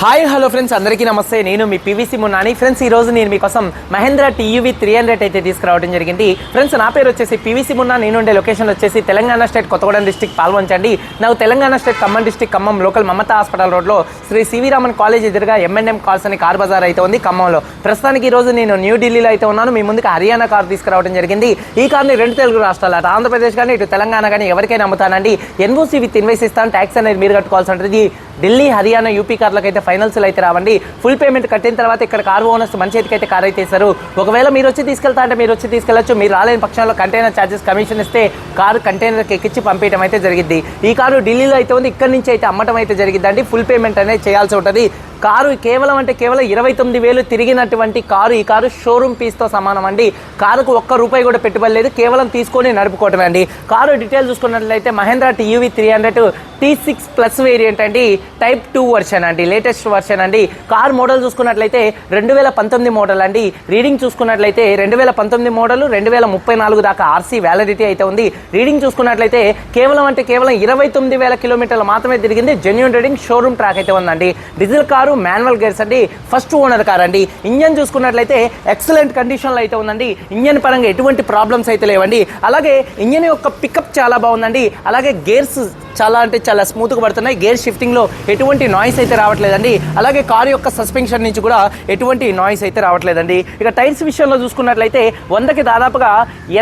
Hi hello friends అందరికీ నమస్తే. నేను మీ పీవీసీ మున్నాని. ఫ్రెండ్స్ ఈ రోజు నేను మీకోసం మహేంద్ర టీయూవీ త్రీ హండ్రెడ్ అయితే తీసుకురావడం జరిగింది. ఫ్రెండ్స్ నా పేరు వచ్చేసి పీవీసీ మున్నా. నేను ఉండే లొకేషన్ వచ్చేసి తెలంగాణ స్టేట్ కొత్తగూడెం డిస్టిక్ పాల్గొంచండి నాకు Telangana state Khammam district Khammam local Mamata hospital రోడ్లో Shri C V Raman college ఎదురుగా M&M M N M cars అని కార్ బజార్ అయితే ఉంది ఖమ్మంలో. ప్రస్తుతానికి ఈ రోజు నేను న్యూఢిల్లీలో అయితే ఉన్నాను. మీ ముందుకు హర్యానా కార్ తీసుకురావడం జరిగింది. ఈ కార్ని రెండు తెలుగు రాష్ట్రాలు అటు ఆంధ్రప్రదేశ్ కానీ ఇటు తెలంగాణ కానీ ఎవరికైనా అమ్ముతానండి. ఎన్ఓసీ విత్ ఇన్వైస్ ఇస్తాను. ట్యాక్స్ అనేది మీరు కట్టుకోవాల్సి ఉంటుంది. ఢిల్లీ హర్యానా యూపీ కార్లకైతే ఫైనల్స్లో అయితే రావండి. ఫుల్ పేమెంట్ కట్టిన తర్వాత ఇక్కడ కార్ ఓనర్స్ మంచి అయితే కార్ అయితే ఇస్తారు. ఒకవేళ మీరు వచ్చి తీసుకెళ్తా అంటే మీరు వచ్చి తీసుకెళ్ళచ్చు. మీరు రాలేని పక్షంలో కంటైనర్ ఛార్జెస్ కమిషన్ ఇస్తే కారు కంటైనర్కి ఎక్కించి పంపించడం అయితే జరిగింది ఈ కారు ఢిల్లీలో అయితే ఉంది. ఇక్కడ నుంచి అయితే అమ్మటం అయితే జరిగిందండి ఫుల్ పేమెంట్ అనేది చేయాల్సి ఉంటుంది. కారు కేవలం అంటే కేవలం ఇరవై తొమ్మిది వేలు తిరిగినటువంటి కారు ఈ కారు షోరూమ్ పీస్తో సమానం అండి. కారుకు ఒక్క రూపాయి కూడా పెట్టుబడి లేదు కేవలం తీసుకొని నడుపుకోవటమే అండి. కారు డీటెయిల్ చూసుకున్నట్లయితే Mahindra TUV three hundred T six plus variant అండి. టైప్ టూ వర్షన్ అండి లేటెస్ట్ వర్షన్ అండి. కార్ మోడల్ చూసుకున్నట్లయితే రెండు వేల పంతొమ్మిది మోడల్ అండి. రీడింగ్ చూసుకున్నట్లయితే రెండు వేల పంతొమ్మిది మోడల్ రెండు వేల ముప్పై నాలుగు దాకా ఆర్సీ వ్యాలిడిటీ అయితే ఉంది. రీడింగ్ చూసుకున్నట్లయితే కేవలం అంటే కేవలం ఇరవై తొమ్మిది వేల కిలోమీటర్లు మాత్రమే తిరిగింది. జెన్యున్ రీడింగ్ షోరూమ్ ట్రాక్ అయితే ఉందండి. డీజిల్ కారు మాన్యువల్ గేర్స్ అండి. ఫస్ట్ ఓనర్ కార్ అండి. ఇంజన్ చూసుకున్నట్లయితే ఎక్సలెంట్ కండిషన్లో అయితే ఉందండి. ఇంజన్ పరంగా ఎటువంటి ప్రాబ్లమ్స్ అయితే లేవండి. అలాగే ఇంజన్ యొక్క పికప్ చాలా బాగుందండి. అలాగే గేర్స్ చాలా అంటే చాలా స్మూత్గా పడుతున్నాయి. గేర్ షిఫ్టింగ్లో ఎటువంటి నాయిస్ అయితే రావట్లేదండి. అలాగే కారు యొక్క సస్పెన్షన్ నుంచి కూడా ఎటువంటి నాయిస్ అయితే రావట్లేదండి. ఇక టైర్స్ విషయంలో చూసుకున్నట్లయితే వందకి దాదాపుగా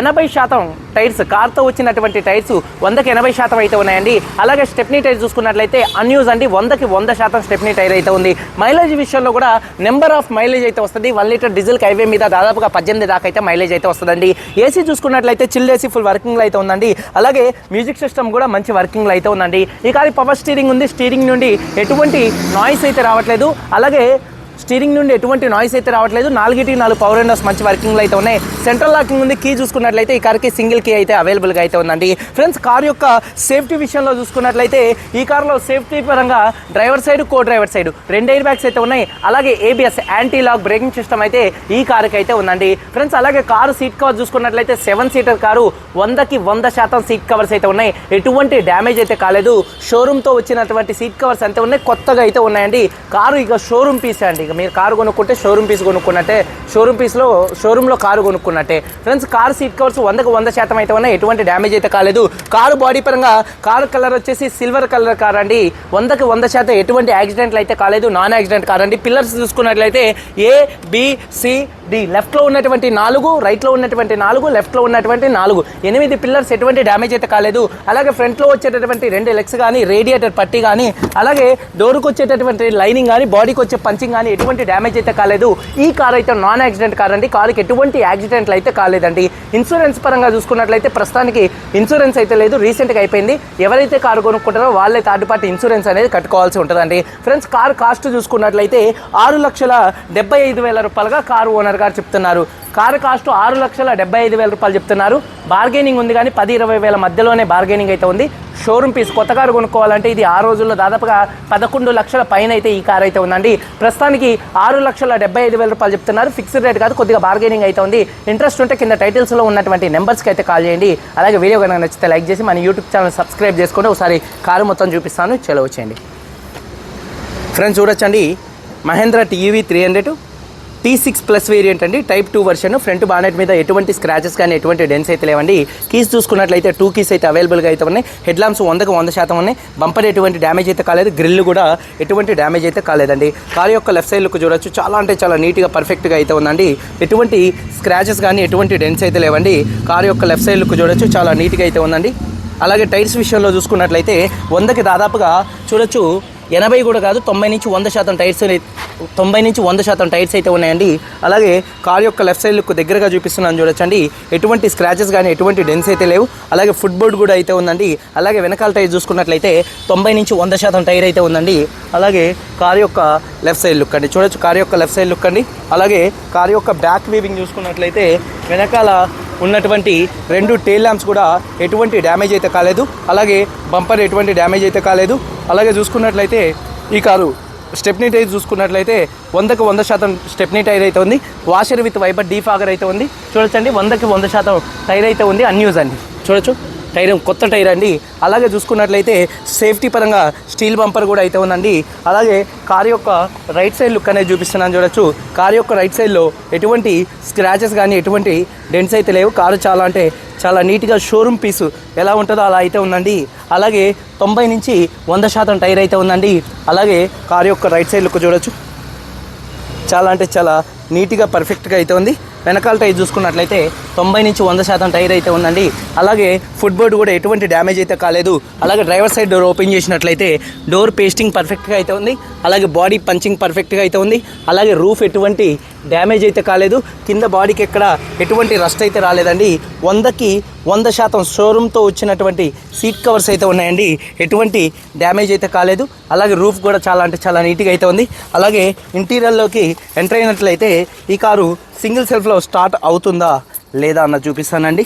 ఎనభై శాతం టైర్స్ కార్తో వచ్చినటువంటి టైర్స్ వందకి ఎనభై శాతం అయితే ఉన్నాయండి. అలాగే స్టెప్నీ టైర్ చూసుకున్నట్లయితే అన్యూజ్ అండి. వందకి వంద శాతం స్టెప్నీ టైర్ అయితే ఉంది. మైలేజ్ విషయంలో కూడా నెంబర్ ఆఫ్ మైలేజ్ అయితే వస్తుంది. వన్ లీటర్ డీజిల్ హైవే మీద దాదాపుగా పద్దెనిమిది దాకా అయితే మైలేజ్ అయితే వస్తుందండి. ఏసీ చూసుకున్నట్లయితే చిల్ ఏసీ ఫుల్ వర్కింగ్లో అయితే ఉందండి. అలాగే మ్యూజిక్ సిస్టమ్ కూడా మంచి వర్కింగ్లో అయితే ఉందండి. ఈ కారు పవర్ స్టీరింగ్ ఉంది. స్టీరింగ్ నుండి ఎటువంటి నాయిస్ అయితే రావట్లేదు. అలాగే స్టీరింగ్ నుండి ఎటువంటి నాయిస్ అయితే రావట్లేదు. నాలుగిటి నాలుగు పవర్ విండోస్ మంచి వర్కింగ్లో అయితే ఉన్నాయి. సెంట్రల్ లాకింగ్ ఉంది. కీ చూసుకున్నట్లయితే ఈ కార్కి సింగిల్ కీ అయితే అవైలబుల్గా అయితే ఉందండి. ఫ్రెండ్స్ కార్ యొక్క సేఫ్టీ విషయంలో చూసుకున్నట్లయితే ఈ కార్లో సేఫ్టీ పరంగా driver side co driver side రెండు ఎయిర్ బ్యాగ్స్ అయితే ఉన్నాయి. అలాగే ABS anti lock braking system అయితే ఈ కార్కి అయితే ఉందండి. ఫ్రెండ్స్ అలాగే కారు సీట్ కవర్ చూసుకున్నట్లయితే సెవెన్ సీటర్ కారు వందకి వంద శాతం సీట్ కవర్స్ అయితే ఉన్నాయి. ఎటువంటి డ్యామేజ్ అయితే కాలేదు. షోరూమ్తో వచ్చినటువంటి సీట్ కవర్స్ అంతే ఉన్నాయి. కొత్తగా అయితే ఉన్నాయండి. కారు ఇక షోరూమ్ పీస్ అండి. ఇక మీరు కారు కొనుక్కుంటే షోరూమ్ పీస్ కొనుక్కున్నట్టే షోరూమ్ పీస్లో షోరూంలో కారు కొనుక్కున్నట్టే. ఫ్రెండ్స్ కార్ సీట్ కవర్స్ వందకు వంద శాతం అయితే ఉన్నాయి. ఎటువంటి డ్యామేజ్ అయితే కాలేదు. కారు బాడీ పరంగా కారు కలర్ వచ్చేసి సిల్వర్ కలర్ కార్ అండి. వందకు వంద శాతం ఎటువంటి యాక్సిడెంట్లు అయితే కాలేదు. నాన్ యాక్సిడెంట్ కార్ అండి. పిల్లర్స్ చూసుకున్నట్లయితే ఏ బి సి ది లెఫ్ట్లో ఉన్నటువంటి నాలుగు రైట్లో ఉన్నటువంటి నాలుగు లెఫ్ట్లో ఉన్నటువంటి నాలుగు. ఎనిమిది పిల్లర్స్ ఎటువంటి డ్యామేజ్ అయితే కాలేదు. అలాగే ఫ్రంట్లో వచ్చేటటువంటి రెండు లెగ్స్ కానీ రేడియేటర్ పట్టి కానీ అలాగే డోర్కి వచ్చేటటువంటి లైనింగ్ కానీ బాడీకి వచ్చే పంచింగ్ కానీ ఎటువంటి డ్యామేజ్ అయితే కాలేదు. ఈ కార్ అయితే నాన్ యాక్సిడెంట్ కార్ అండి. కారుకి ఎటువంటి యాక్సిడెంట్లు అయితే కాలేదండి. ఇన్సూరెన్స్ పరంగా చూసుకున్నట్లయితే ప్రస్తుతానికి ఇన్సూరెన్స్ అయితే లేదు. రీసెంట్గా అయిపోయింది. ఎవరైతే కారు కొనుక్కుంటారో వాళ్ళే థర్డ్ పార్టీ ఇన్సూరెన్స్ అనేది కట్టుకోవాల్సి ఉంటుందండి. ఫ్రెండ్స్ కార్ కాస్ట్ చూసుకున్నట్లయితే ఆరు లక్షల డెబ్బై ఐదు వేల రూపాయలుగా కారు ఓనర్ గారు చెప్తున్నారు. కారు కాస్ట్ ఆరు లక్షల డెబ్బై ఐదు వేల రూపాయలు చెప్తున్నారు. బార్గెనింగ్ ఉంది కానీ పది ఇరవై వేల మధ్యలోనే బార్గెనింగ్ అయితే ఉంది. షోరూమ్ పీస్ కొత్త కారు కొనుక్కోవాలంటే ఇది ఆ రోజుల్లో దాదాపుగా పదకొండు లక్షల పైన అయితే ఈ కార్ అయితే ఉందండి. ప్రస్తుతానికి ఆరు లక్షల డెబ్బై ఐదు వేల రూపాయలు చెప్తున్నారు. ఫిక్స్డ్ రేట్ కాదు కొద్దిగా బార్గెనింగ్ అయితే ఉంది. ఇంట్రెస్ట్ ఉంటే కింద టైటిల్స్లో ఉన్నటువంటి నెంబర్స్కి అయితే కాల్ చేయండి. అలాగే వీడియో కనుక నచ్చితే లైక్ చేసి మన యూట్యూబ్ ఛానల్ సబ్స్క్రైబ్ చేసుకుంటే ఒకసారి కారు మొత్తం చూపిస్తాను. చలో ఫ్రెండ్స్ చూడొచ్చండి. Mahindra TV three hundred. T six plus variant అండి. Type two version front bonnet మీద ఎటువంటి స్క్రాచెస్ కానీ ఎటువంటి డెన్స్ అయితే లేవండి. కీస్ చూసుకున్నట్లయితే టూ కీస్ అయితే అవైలబుల్గా అయితే ఉన్నాయి. హెడ్ లాంప్స్ వందకు వంద శాతం ఉన్నాయి. బంపర్ ఎటువంటి డ్యామేజ్ అయితే కాలేదు. గ్రిల్ కూడా ఎటువంటి డ్యామేజ్ అయితే కాలేదండి. కార్ యొక్క లెఫ్ట్ సైడ్ లుక్ చూడొచ్చు. చాలా అంటే చాలా నీట్గా పర్ఫెక్ట్గా అయితే ఉందండి. ఎటువంటి స్క్రాచెస్ కానీ ఎటువంటి డెన్స్ అయితే లేవండి. కార్ యొక్క లెఫ్ట్ సైడ్ లుక్ చూడొచ్చు. చాలా నీట్గా అయితే ఉందండి. అలాగే టైర్స్ విషయంలో చూసుకున్నట్లయితే వందకి దాదాపుగా చూడొచ్చు ఎనభై కూడా కాదు తొంభై నుంచి వంద శాతం టైర్స్ తొంభై నుంచి వంద శాతం టైర్స్ అయితే ఉన్నాయండి. అలాగే కార్ యొక్క లెఫ్ట్ సైడ్ లుక్ దగ్గరగా చూపిస్తున్నాను చూడొచ్చండి. ఎటువంటి స్క్రాచెస్ కానీ ఎటువంటి డెన్స్ అయితే లేవు. అలాగే ఫుట్ బోర్డ్ కూడా అయితే ఉందండి. అలాగే వెనకాల టైర్ చూసుకున్నట్లయితే తొంభై నుంచి వంద శాతం టైర్ అయితే ఉందండి. అలాగే కార్ యొక్క లెఫ్ట్ సైడ్ లుక్ అండి. చూడొచ్చు కార్ యొక్క లెఫ్ట్ సైడ్ లుక్ అండి. అలాగే కార్ యొక్క బ్యాక్ వీవింగ్ చూసుకున్నట్లయితే వెనకాల ఉన్నటువంటి రెండు టేల్ ల్యాంప్స్ కూడా ఎటువంటి డ్యామేజ్ అయితే కాలేదు. అలాగే బంపర్ ఎటువంటి డ్యామేజ్ అయితే కాలేదు. అలాగే చూసుకున్నట్లయితే ఈ కారు స్టెప్నీ టైర్ చూసుకున్నట్లయితే వందకు వంద శాతం స్టెప్నీ టైర్ అయితే ఉంది. వాషర్ విత్ వైపర్ డీఫాగర్ అయితే ఉంది. చూడొచ్చండి వందకి వంద శాతం టైర్ అయితే ఉంది. అన్యూజ్ అండి. చూడొచ్చు. టైర్ కొత్త టైర్ అండి. అలాగే చూసుకున్నట్లయితే సేఫ్టీ పరంగా స్టీల్ బంపర్ కూడా అయితే ఉందండి. అలాగే కార్ యొక్క రైట్ సైడ్ లుక్ అనేది చూపిస్తున్నాను చూడొచ్చు. కార్ యొక్క రైట్ సైడ్లో ఎటువంటి స్క్రాచెస్ కానీ ఎటువంటి డెంట్స్ అయితే లేవు. కారు చాలా అంటే చాలా నీట్గా షోరూమ్ పీసు ఎలా ఉంటుందో అలా అయితే ఉందండి. అలాగే తొంభై నుంచి వంద శాతం టైర్ అయితే ఉందండి. అలాగే కారు యొక్క రైట్ సైడ్ లుక్ చూడొచ్చు. చాలా అంటే చాలా నీట్గా పర్ఫెక్ట్గా అయితే ఉంది. వెనకాల టైర్ చూసుకున్నట్లయితే తొంభై నుంచి వంద శాతం టైర్ అయితే ఉందండి. అలాగే ఫుట్ బోర్డ్ కూడా ఎటువంటి డ్యామేజ్ అయితే కాలేదు. అలాగే డ్రైవర్ సైడ్ డోర్ ఓపెన్ చేసినట్లయితే డోర్ పేస్టింగ్ పర్ఫెక్ట్గా అయితే ఉంది. అలాగే బాడీ పంచింగ్ పర్ఫెక్ట్గా అయితే ఉంది. అలాగే రూఫ్ ఎటువంటి డ్యామేజ్ అయితే కాలేదు. కింద బాడీకి ఎక్కడ ఎటువంటి రస్ట్ అయితే రాలేదండి. వందకి వంద శాతం షోరూమ్తో వచ్చినటువంటి సీట్ కవర్స్ అయితే ఉన్నాయండి. ఎటువంటి డ్యామేజ్ అయితే కాలేదు. అలాగే రూఫ్ కూడా చాలా అంటే చాలా నీట్గా అయితే ఉంది. అలాగే ఇంటీరియర్లోకి ఎంటర్ అయినట్లయితే ఈ కారు సింగిల్ సెల్ఫ్లో స్టార్ట్ అవుతుందా లేదా అన్న చూపిస్తానండి.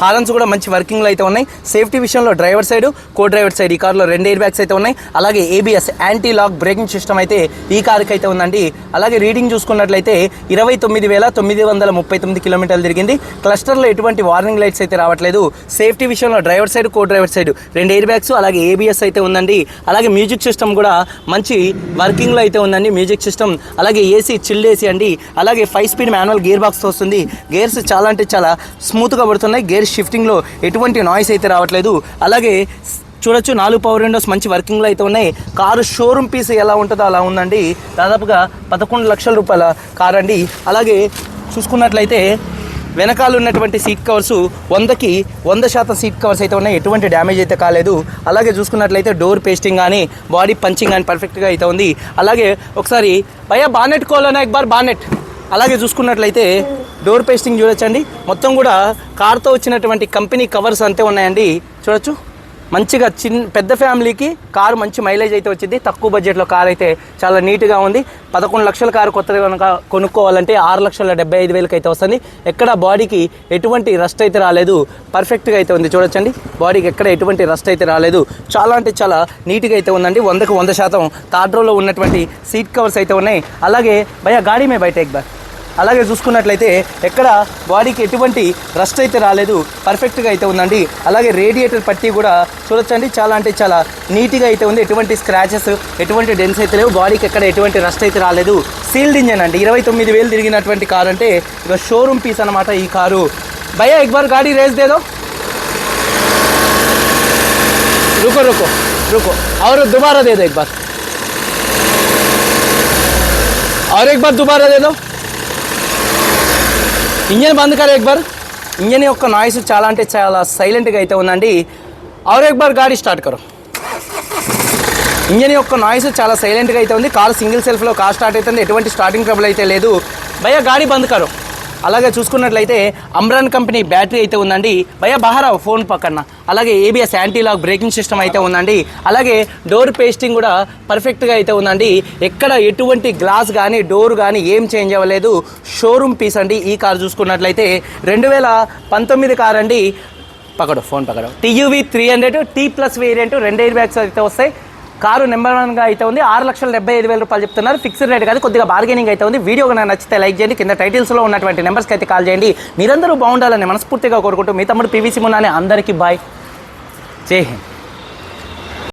హార్న్స్ కూడా మంచి వర్కింగ్లో అయితే ఉన్నాయి. సేఫ్టీ విషయంలో driver side co driver side ఈ కార్లో రెండు ఎయిర్ బ్యాగ్స్ అయితే ఉన్నాయి. అలాగే ABS anti lock braking system అయితే ఈ కార్కి అయితే ఉందండి. అలాగే రీడింగ్ చూసుకున్నట్లయితే ఇరవై తొమ్మిది వేల తొమ్మిది వందల ముప్పై తొమ్మిది కిలోమీటర్లు తిరిగింది. క్లస్టర్లో ఎటువంటి వార్నింగ్ లైట్స్ అయితే రావట్లేదు. సేఫ్టీ విషయంలో driver side co driver side రెండు ఎయిర్ బ్యాగ్స్ అలాగే ఏబిఎస్ అయితే ఉందండి. అలాగే మ్యూజిక్ సిస్టమ్ కూడా మంచి వర్కింగ్లో అయితే ఉందండి మ్యూజిక్ సిస్టమ్. అలాగే ఏసీ చిల్డ్ ఏసీ అండి. అలాగే five speed manual gear box వస్తుంది. గేర్స్ చాలా అంటే చాలా స్మూత్గా పడుతున్నాయి. గేర్ షిఫ్టింగ్లో ఎటువంటి నాయిస్ అయితే రావట్లేదు. అలాగే చూడొచ్చు నాలుగు పవర్ విండోస్ మంచి వర్కింగ్లో అయితే ఉన్నాయి. కారు షోరూమ్ పీస్ ఎలా ఉంటుందో అలా ఉందండి. దాదాపుగా పదకొండు లక్షల రూపాయల కార్ అండి. అలాగే చూసుకున్నట్లయితే వెనకాల ఉన్నటువంటి సీట్ కవర్స్ వందకి వంద శాతం సీట్ కవర్స్ అయితే ఉన్నాయి. ఎటువంటి డ్యామేజ్ అయితే కాలేదు. అలాగే చూసుకున్నట్లయితే డోర్ పేస్టింగ్ కానీ బాడీ పంచింగ్ కానీ పర్ఫెక్ట్గా అయితే ఉంది. అలాగే ఒకసారి భయ బానెట్ కోలోనా? ఎక్బార్ బానెట్. అలాగే చూసుకున్నట్లయితే డోర్ పేస్టింగ్ చూడొచ్చండి. మొత్తం కూడా కార్తో వచ్చినటువంటి కంపెనీ కవర్స్ అంతే ఉన్నాయండి. చూడొచ్చు. మంచిగా చిన్న పెద్ద ఫ్యామిలీకి కారు మంచి మైలేజ్ అయితే వచ్చింది. తక్కువ బడ్జెట్లో కార్ అయితే చాలా నీట్గా ఉంది. పదకొండు లక్షల కారు కొత్తగా కనుక కొనుక్కోవాలంటే ఆరు లక్షల డెబ్బై ఐదు వేలకి అయితే వస్తుంది. ఎక్కడ బాడీకి ఎటువంటి రస్ట్ అయితే రాలేదు. పర్ఫెక్ట్గా అయితే ఉంది. చూడొచ్చండి. బాడీకి ఎక్కడ ఎటువంటి రస్ట్ అయితే రాలేదు. చాలా అంటే చాలా నీట్గా అయితే ఉందండి. వందకు వంద శాతం థర్డ్ ఉన్నటువంటి సీట్ కవర్స్ అయితే ఉన్నాయి. అలాగే భయ గాడీ మే బయట ఎక్ బార్ అలాగే చూసుకున్నట్లయితే ఎక్కడ బాడీకి ఎటువంటి రస్ట్ అయితే రాలేదు పర్ఫెక్ట్గా అయితే ఉందండి అలాగే రేడియేటర్ పట్టి కూడా చూడొచ్చండి చాలా అంటే చాలా నీట్గా అయితే ఉంది ఎటువంటి స్క్రాచెస్ ఎటువంటి డెన్స్ అయితే లేవు బాడీకి ఎక్కడ ఎటువంటి రస్ట్ అయితే రాలేదు సీల్డ్ ఇంజన్ అండి ఇరవై తొమ్మిది వేలు తిరిగినటువంటి కారు అంటే ఇక షోరూమ్ పీస్ అనమాట ఈ కారు భయ్యా ఎక్ బార్ గాడీ రేస్ దేదో रुको रुको रुको और दोबारा दे दो एक बार और एक बार दोबारा दे दो ఇంజన్ బంద్ కర ఎక్బార్ ఇంజన్ యొక్క నాయిస్ చాలా అంటే చాలా సైలెంట్గా అయితే ఉందండి. ఆరు ఎక్బార్ గాడి స్టార్ట్ కరో. ఇంజన్ యొక్క నాయిస్ చాలా సైలెంట్గా అయితే ఉంది. కార్ సింగిల్ సెల్ఫ్లో కార్ స్టార్ట్ అవుతుంది. ఎటువంటి స్టార్టింగ్ ట్రబుల్ అయితే లేదు. భయ గాడి బంద్ కరో. అలాగే చూసుకున్నట్లయితే అమ్రాన్ కంపెనీ బ్యాటరీ అయితే ఉందండి. భయ బహారావు ఫోన్ పక్కన. అలాగే ABS anti lock braking system అయితే ఉందండి. అలాగే డోర్ పేస్టింగ్ కూడా పర్ఫెక్ట్గా అయితే ఉందండి. ఎక్కడ ఎటువంటి గ్లాస్ కానీ డోర్ కానీ ఏం చేంజ్ అవ్వలేదు. షోరూమ్ పీస్ అండి ఈ కార్ చూసుకున్నట్లయితే. రెండు వేల పంతొమ్మిది కార్ అండి. పకడు phone పకడు TUV three hundred T plus variant రెండు ఎయిర్ బ్యాగ్స్ అయితే వస్తాయి. కారు నెంబర్ వన్గా అయితే ఉంది. ఆరు లక్షల డెబ్బై ఐదు వేల రూపాయలు చెప్తున్నారు. ఫిక్స్డ్ రేట్ కాదు కొద్దిగా బార్గెనింగ్ అయితే ఉంది. వీడియో నాకు నచ్చితే లైక్ చేయండి. కింద టైటిల్స్లో ఉన్నటువంటి నెంబర్స్కి అయితే కాల్ చేయండి. మీరందరూ బాగుండాలని మనస్ఫూర్తిగా కోరుకుంటూ మీ తమ్ముడు పీవీసీ మున్నానే అందరికీ బాయ్. జై హింద్.